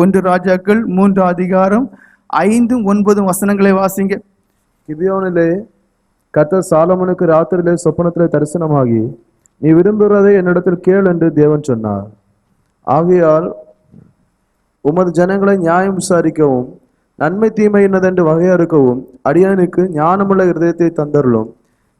ஒன்று ராஜாக்கள் மூன்று அதிகாரம் ஐந்தும் ஒன்பதும் வசனங்களை வாசிங்க. கிபியோனிலே கத்த சாலமனுக்கு ராத்திரியிலே சொப்பனத்திலே தரிசனமாகி நீ விரும்புகிறதை என்னிடத்தில் கேள் என்று தேவன் சொன்னார். ஆகையால் உமது ஜனங்களை நியாயம் விசாரிக்கவும் நன்மை தீமை என்னதென்று வகையறுக்கவும் அடியனுக்கு ஞானமுள்ள இருதயத்தை தந்தருளும்.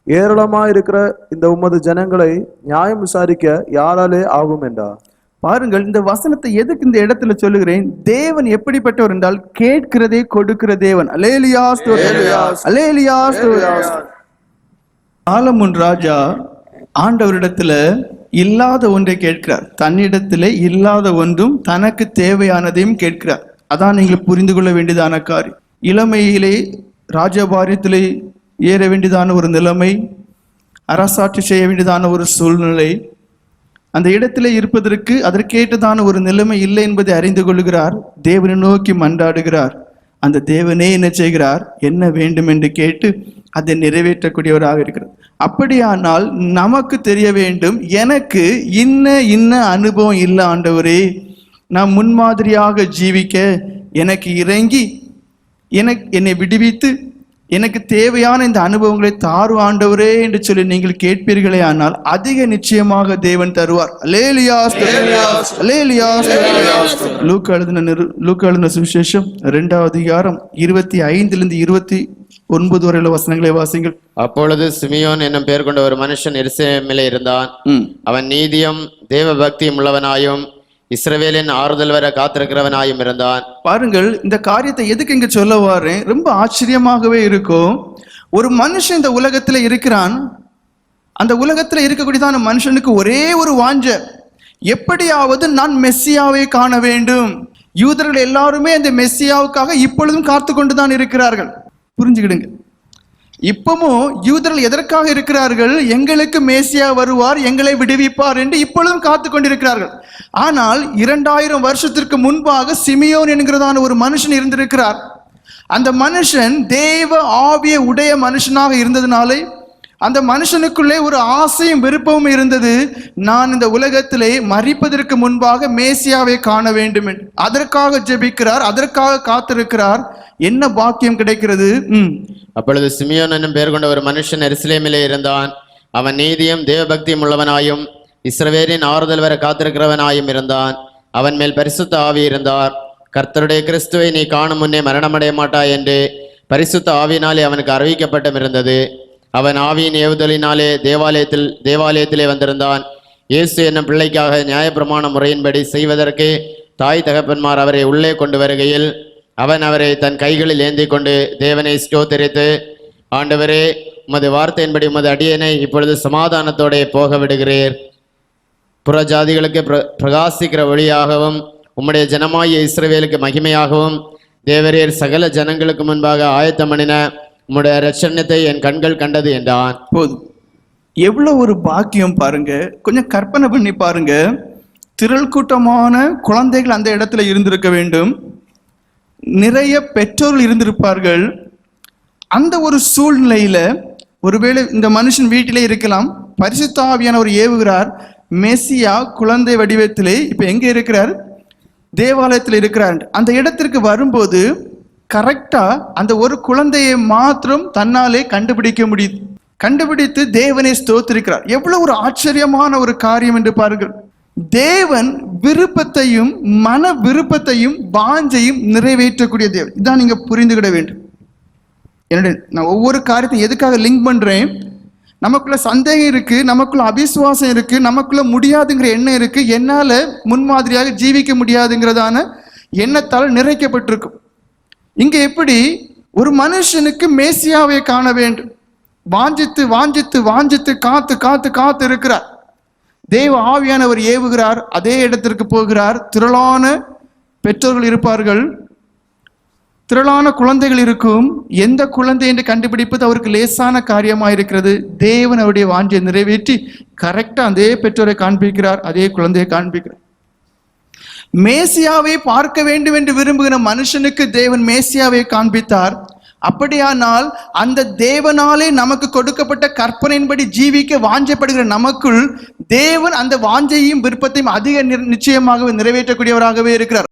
ஏராளமாக இருக்கிற இந்த உமது ஜனங்களை நியாயம் விசாரிக்க யாராலே ஆகும் என்றார். பாருங்கள் இந்த வசனத்தை எதுக்கு இந்த இடத்துல சொல்லுகிறேன்? தேவன் எப்படிப்பட்டவர் என்றால் கேட்கிறதே கொடுக்கிற தேவன். அலேலியா அலேலியா ஆலமுன் ராஜா ஆண்டவரிடத்துல இல்லாத ஒன்றை கேட்கிறார். தன்னிடத்திலே இல்லாத ஒன்றும் தனக்கு தேவையானதையும் கேட்கிறார். அதான் நீங்கள் புரிந்து கொள்ள வேண்டியதான காரியம். இளமையிலே ராஜபாரியத்திலே ஏற வேண்டியதான ஒரு நிலைமை அரசாட்சி செய்ய வேண்டியதான ஒரு சூழ்நிலை அந்த இடத்துல இருப்பதற்கு அதற்கேற்றதான ஒரு நிலைமை இல்லை என்பதை அறிந்து கொள்கிறார் தேவனை நோக்கி மன்றாடுகிறார். அந்த தேவனே என்ன செய்கிறார்? என்ன வேண்டும் என்று கேட்டு அதை நிறைவேற்றக்கூடியவராக இருக்கிறார். அப்படியானால் நமக்கு தெரிய வேண்டும் எனக்கு இன்ன இன்ன அனுபவம் இல்லை ஆண்டவரே. நான் முன்மாதிரியாக ஜீவிக்க எனக்கு இறங்கி எனக்கு என்னை விடுவித்து எனக்கு தேவையான இந்த அனுபவங்களை தாரு ஆண்டவரே என்று சொல்லி நீங்கள் கேட்பீர்களே ஆனால் அதிக நிச்சயமாக தேவன் தருவார். லூக்கு எழுதின லூக்கு எழுதின சுவிசேஷம் இரண்டாவது அதிகாரம் இருபத்தி ஐந்திலிருந்து இருபத்தி ஒன்பது வரையுள்ள வசனங்களை வாசிங்கள். அப்பொழுது சிமியோன் என்னும் பெயர் கொண்ட ஒரு மனுஷன் எருசலேமிலே இருந்தான். அவன் நீதியும் தேவ பக்தியும் உள்ளவனாயும் இஸ்ரவேலின் ஆறுதல் வர காத்திருக்கிறவனாயும் இருந்தான். பாருங்கள் இந்த காரியத்தை எதுக்கு இங்க சொல்ல வாரேன் ரொம்ப ஆச்சரியமாகவே இருக்கும். ஒரு மனுஷன் இந்த உலகத்துல இருக்கிறான். அந்த உலகத்துல இருக்கக்கூடியதான மனுஷனுக்கு ஒரே ஒரு வாஞ்ச எப்படியாவது நான் மெஸ்ஸியாவை காண வேண்டும். யூதர்கள் எல்லாருமே அந்த மெஸ்ஸியாவுக்காக இப்பொழுதும் காத்து கொண்டு தான் இருக்கிறார்கள். புரிஞ்சுக்கிடுங்க. இப்பவும் யூதர்கள் எதற்காக இருக்கிறார்கள்? எங்களுக்கு மேசியா வருவார் எங்களை விடுவிப்பார் என்று இப்பொழுதும் காத்து கொண்டிருக்கிறார்கள். ஆனால் இரண்டாயிரம் வருஷத்திற்கு முன்பாக சிமியோன் என்கிறதான ஒரு மனுஷன் இருந்திருக்கிறார். அந்த மனுஷன் தேவ ஆவிய உடைய மனுஷனாக இருந்ததுனாலே அந்த மனுஷனுக்குள்ளே ஒரு ஆசையும் விருப்பமும் இருந்தது. நான் இந்த உலகத்திலே மறிப்பதற்கு முன்பாக மேசியாவை காண வேண்டும். அதற்காக ஜெபிக்கிறார் அதற்காக காத்திருக்கிறார். என்ன பாக்கியம் கிடைக்கிறது? உம் அப்பொழுது சிமியோன் என்னும் பெயர் கொண்ட ஒரு மனுஷன் எருசலேமிலே இருந்தான். அவன் நீதியும் தேவபக்தியும் உள்ளவனாயும் இஸ்ரவேலின் ஆறுதல் வர காத்திருக்கிறவனாயும் இருந்தான். அவன் மேல் பரிசுத்த ஆவி இருந்தார். கர்த்தருடைய கிறிஸ்துவை நீ காணும் முன்னே மரணமடைய மாட்டாய் என்று பரிசுத்த ஆவியினாலே அவனுக்கு அறிவிக்கப்பட்டும் இருந்தது. அவன் ஆவியின் ஏவுதலினாலே தேவாலயத்தில் தேவாலயத்திலே வந்திருந்தான். இயேசு என்னும் பிள்ளைக்காக நியாயப்பிரமாண முறையின்படி செய்வதற்கு தாய் தகப்பன்மார் அவரை உள்ளே கொண்டு வருகையில் அவன் அவரை தன் கைகளில் ஏந்தி கொண்டு தேவனை ஸ்டோத்தரித்து ஆண்டவரே உமது வார்த்தையின்படி உமது அடியனை இப்பொழுது சமாதானத்தோடே போக விடுகிறீர். புற ஜாதிகளுக்கு பிர- பிரகாசிக்கிற ஒளியாகவும் உம்முடைய ஜனமாகிய இஸ்ரவேலுக்கு மகிமையாகவும் தேவரீர் சகல ஜனங்களுக்கு முன்பாக ஆயத்தம் பண்ணின உம்முடைய ரட்சணத்தை என் கண்கள் கண்டது என்றான். போதும். எவ்வளவு ஒரு பாக்கியம் பாருங்க. கொஞ்சம் கற்பனை பண்ணி பாருங்க. திரள் கூட்டமான குழந்தைகள் அந்த இடத்துல இருந்திருக்க வேண்டும். நிறைய பெற்றோர்கள் இருந்திருப்பார்கள். அந்த ஒரு சூழ்நிலையில ஒருவேளை இந்த மனுஷன் வீட்டிலே இருக்கலாம். பரிசுத்தாவியான ஒரு ஏவுகிறார். மெஸ்ஸியா குழந்தை வடிவத்திலே இப்ப எங்க இருக்கிறார்? தேவாலயத்தில் இருக்கிறார். அந்த இடத்திற்கு வரும்போது கரெக்டா அந்த ஒரு குழந்தையை மாத்திரம் தன்னாலே கண்டுபிடிக்க முடியுது. கண்டுபிடித்து தேவனை ஸ்தோத்திருக்கிறார். எவ்வளவு ஒரு ஆச்சரியமான ஒரு காரியம் என்று பாருங்கள். தேவன் விருப்பத்தையும் மன விருப்பத்தையும் வாஞ்சையும் நிறைவேற்றக்கூடிய தேவன். இதான் நீங்க புரிந்துகிட வேண்டும். என்னுடைய நான் ஒவ்வொரு காரியத்தையும் எதுக்காக லிங்க் பண்றேன்? நமக்குள்ள சந்தேகம் இருக்கு நமக்குள்ள அபிசுவாசம் இருக்கு நமக்குள்ள முடியாதுங்கிற எண்ணம் இருக்கு. என்னால முன்மாதிரியாக ஜீவிக்க முடியாதுங்கிறதான எண்ணத்தால் நிறைக்கப்பட்டிருக்கும். இங்க எப்படி? ஒரு மனுஷனுக்கு மேசியாவை காண வேண்டும். வாஞ்சித்து வாஞ்சித்து வாஞ்சித்து காத்து காத்து காத்து இருக்கிறார். தேவ ஆவியானவர் ஏவுகிறார் அதே இடத்திற்கு போகிறார். திரளான பெற்றோர்கள் இருப்பார்கள். திரளான குழந்தைகள் இருக்கும். எந்த குழந்தை என்று கண்டுபிடிப்பது அவருக்கு லேசான காரியமாக இருக்கிறது தேவன் அவருடைய வாஞ்சியை நிறைவேற்றி கரெக்டாக அதே பெற்றோரை காண்பிக்கிறார் அதே குழந்தையை காண்பிக்கிறார். மேசியாவை பார்க்க வேண்டும் என்று விரும்புகிற மனுஷனுக்கு தேவன் மேசியாவை காண்பித்தார். அப்படியானால் அந்த தேவனாலே நமக்கு கொடுக்கப்பட்ட கற்பனையின்படி ஜீவிக்க வாஞ்சப்படுகிற நமக்குள் தேவன் அந்த வாஞ்சையும் விருப்பத்தையும் அதிக நிச்சயமாகவே நிறைவேற்றக்கூடியவராகவே இருக்கிறார்.